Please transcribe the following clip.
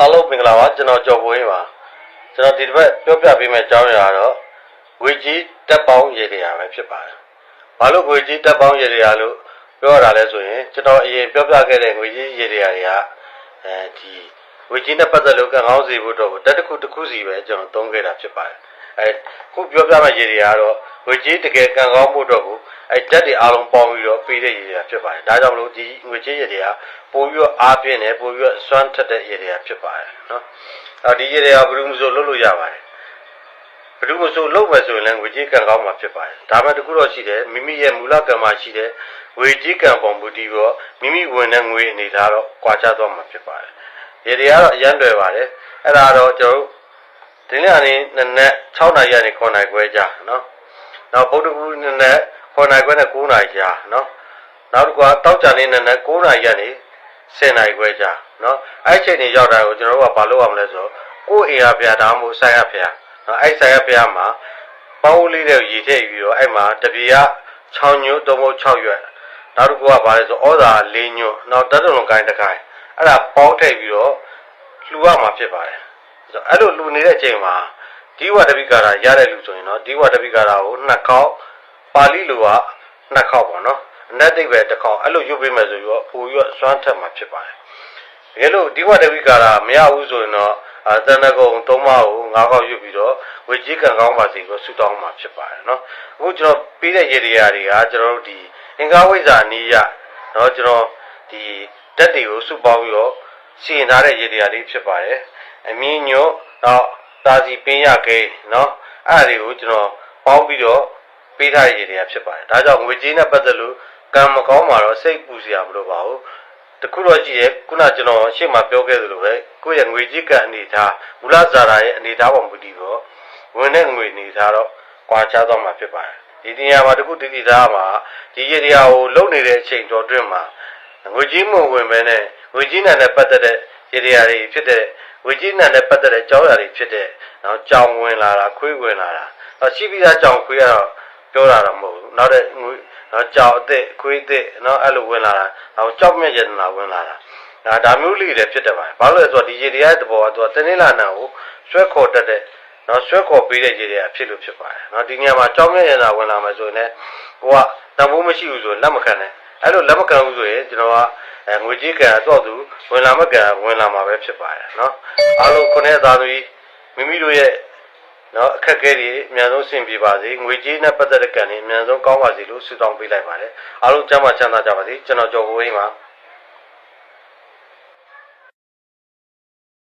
အားလုံးမင်္ဂလာပါကျွန်တော်ကျော်ပွေးပါကျွန်တော်ဒီတစ်ပတ်ပြောပြပေးမယ့်အကြောင်းအရာတော့ငွေကြီးတက်ပေါင်းရေတရာပဲဖြစ်ပါတယ်ဘာလို့ငွေကြီးတက်ပေါင်းရေတရာလို့ပြောရတာလဲဆိုရင်ကျွန်တော်အရင်ပြောပြခဲ့တဲ့ငွေကြီးရေတရာတွေကအဲဒီငွေကြီးနဲ့ပတ်သက်လို့ကံကောင်းစီဖို့တော့တက်တစ်ခုတစ်ခုစီပဲကျွန်တော်သုံးခဲ့တာဖြစ်ပါတယ်အဲခုပြောပြမယ့်ရေတရာကတော့ငွေကြီးတကယ်ကံကောင်းဖို့တော့ကို အဲတက်တွေအားလုံးပေါင်းပြီးတော့ပေးတဲ့ရေတရာဖြစ်ပါတယ်ဒါကြောင့်မလို့ဒီငွေကြီးရေတရာပို့ပြီးတော့အားပြင်းတယ်ပို့ပြီးတော့စွမ်းထက်တဲ့ရေတရာဖြစ်ပါတယ်နော်အော်ဒီရေတရာဘယ်လိုမှမဆိုလုပ်လို့ရပါတယ်ဘယ်သူမှဆိုလုပ်မယ်ဆိုရင်လည်းငွေကြေးကံကောင်းမှာဖြစ်ပါတယ်။ဒါမှတခုတော့ရှိတယ်မိမိရဲ့မူလကံမှာရှိတဲ့ငွေကြေးကံပုံမူတည်ပြီးတော့မိမိဝင်တဲ့ငွေအနေထားတော့ကွာခြားသွားမှာဖြစ်ပါတယ်။ဒီတရားတော့အရန်လွယ်ပါတယ်။အဲ့ဒါတော့ကျွန်တော်တို့ဒီနေ့ကနေနနက်6နာရီကနေ9နာရီခွဲကြာနော်။နောက်ဗုဒ္ဓဂုနနက် 9နာရီခွဲနဲ့9နာရီကြာနော်။နောက်တစ်ခုကတောက်ကြနေနနက်9နာရီကနေ10နာရီခွဲကြာနော်။အဲ့ချိန်တွေရောက်တာကိုကျွန်တော်တို့ကဘာလုပ်ရမလဲဆိုတော့ကိုယ့်အိမ်အားဖျားတာမို့ဆိုင်ရဖျားနော်အဲ့ဆိုင်ရဖျားမှာပေါင်းလေးတဲ့ရေထည့်ပြီးတော့အဲ့မှာတပြေက6ညွတ်3မို့6ရွက်နောက်တစ်ခုကဘာလဲဆိုဩဇာ4ညွတ်နောက်တတ်တုံလုံးကိုင်းတစ်ခိုင်းအဲ့ဒါပေါင်းထည့်ပြီးတော့လှူရမှာဖြစ်ပါတယ်ဆိုတော့အဲ့လိုလှူနေတဲ့အချိန်မှာဒီဝတပိကာရာရတဲ့လူဆိုရင်တော့ဒီဝတပိကာရာကိုနှစ်ခေါက် ပါဠိလိုကနှစ်ခေါက်ပေါ့နော်အနတ်သိပ္ပယ်တစ်ခေါက်အဲ့လိုရုပ်ပေးမယ်ဆိုပြီးတော့ပိုပြီးတော့စွမ်းထက်မှာဖြစ်ပါတယ်တကယ်လို့ဒီဝတဝိကာရမရဘူးဆိုရင်တော့အတဏကုံသုံးပါးကို၅ခေါက်ရွတ်ပြီးတော့ဝေကြီးကံကောင်းပါစေလို့ဆုတောင်းမှာဖြစ်ပါတယ်နော်အခုကျွန်တော်ပြီးတဲ့ရေဒီယာတွေကကျွန်တော်တို့ဒီအင်္ဂါဝိဇ္ဇာနိယနော်ကျွန်တော်ဒီဓာတ်တွေကိုစုပေါင်းပြီးတော့ရှင်းထားတဲ့ရေဒီယာလေးဖြစ်ပါတယ်အမင်းညို့တော့သာစီပင်ရခဲနော်အဲ့ဒါတွေကိုကျွန်တော်ပေါင်းပြီးတော့ ပေးထားတဲ့ရေဒီယာဖြစ်ပါတယ်ဒါကြောင့်ငွေကြေးနဲ့ပတ်သက်လို့ကံမကောင်းမှာတော့စိတ်ပူစရာမလိုပါဘူးတခုတော့ကြည့်ရဲ့ခုနကျွန်တော်ရှေ့မှာပြောခဲ့သလိုပဲကိုယ့်ရဲ့ငွေကြီးကအနေထားမူလဇာတာရဲ့အနေထားပေါ်မူတည်တော့ဝင်တဲ့ငွေအနေထားတော့ကွာခြားသွားမှာဖြစ်ပါတယ်ဒီနေရာမှာတခုတည်တည်သားမှာဒီရေတရားကိုလုံနေတဲ့အချိန်တော်တွင်းမှာငွေကြီးမဝင်ပဲနဲ့ငွေကြီးနံနဲ့ပတ်သက်တဲ့ရေတရားတွေဖြစ်တဲ့ငွေကြီးနံနဲ့ပတ်သက်တဲ့ကြောင်းရာတွေဖြစ်တဲ့နော်ကြောင်ဝင်လာတာခွေးဝင်လာတာတော့ရှိပြီးသားကြောင်ခွေးကတော့ ပြောတာတော့မဟုတ်ဘူးနောက်တဲ့ငွေနော်ကြောက်အစ်စ်ခွေးအစ်စ်နော်အဲ့လိုဝင်လာတာနောက်ကြောက်မြက်ရတနာဝင်လာတာဒါဒါမျိုးလေးတွေဖြစ်တယ်ပါဘာလို့လဲဆိုတော့ဒီရေတရားတဘောကသူကတနင်္လာနာကိုဆွဲခေါ်တတ်တဲ့နော်ဆွဲခေါ်ပေးတဲ့ရေတရားဖြစ်လို့ဖြစ်ပါတယ်နော်ဒီနေရာမှာကြောက်မြက်ရတနာဝင်လာမယ်ဆိုရင်လည်းဟိုကတဘိုးမရှိဘူးဆိုရင်လက်မခံနဲ့အဲ့လိုလက်မခံဘူးဆိုရင်ကျွန်တော်ကအဲငွေကြေးကံတော့သူဝင်လာမကံဝင်လာမှာပဲဖြစ်ပါတယ်နော်အားလုံးခုနှစ်သားသူကြီးမိမိတို့ရဲ့ နော်အခက်အခဲတွေအများဆုံးဆင်ပြေပါစေငွေကြေးနဲ့ပတ်သက်တဲ့ကံတွေအများဆုံးကောင်းပါစေလို့ဆုတောင်းပေးလိုက်ပါတယ်အားလုံးကျမ်းမာချမ်းသာကြပါစေကျွန်တော်ကျော်ကိုဝင်းပါ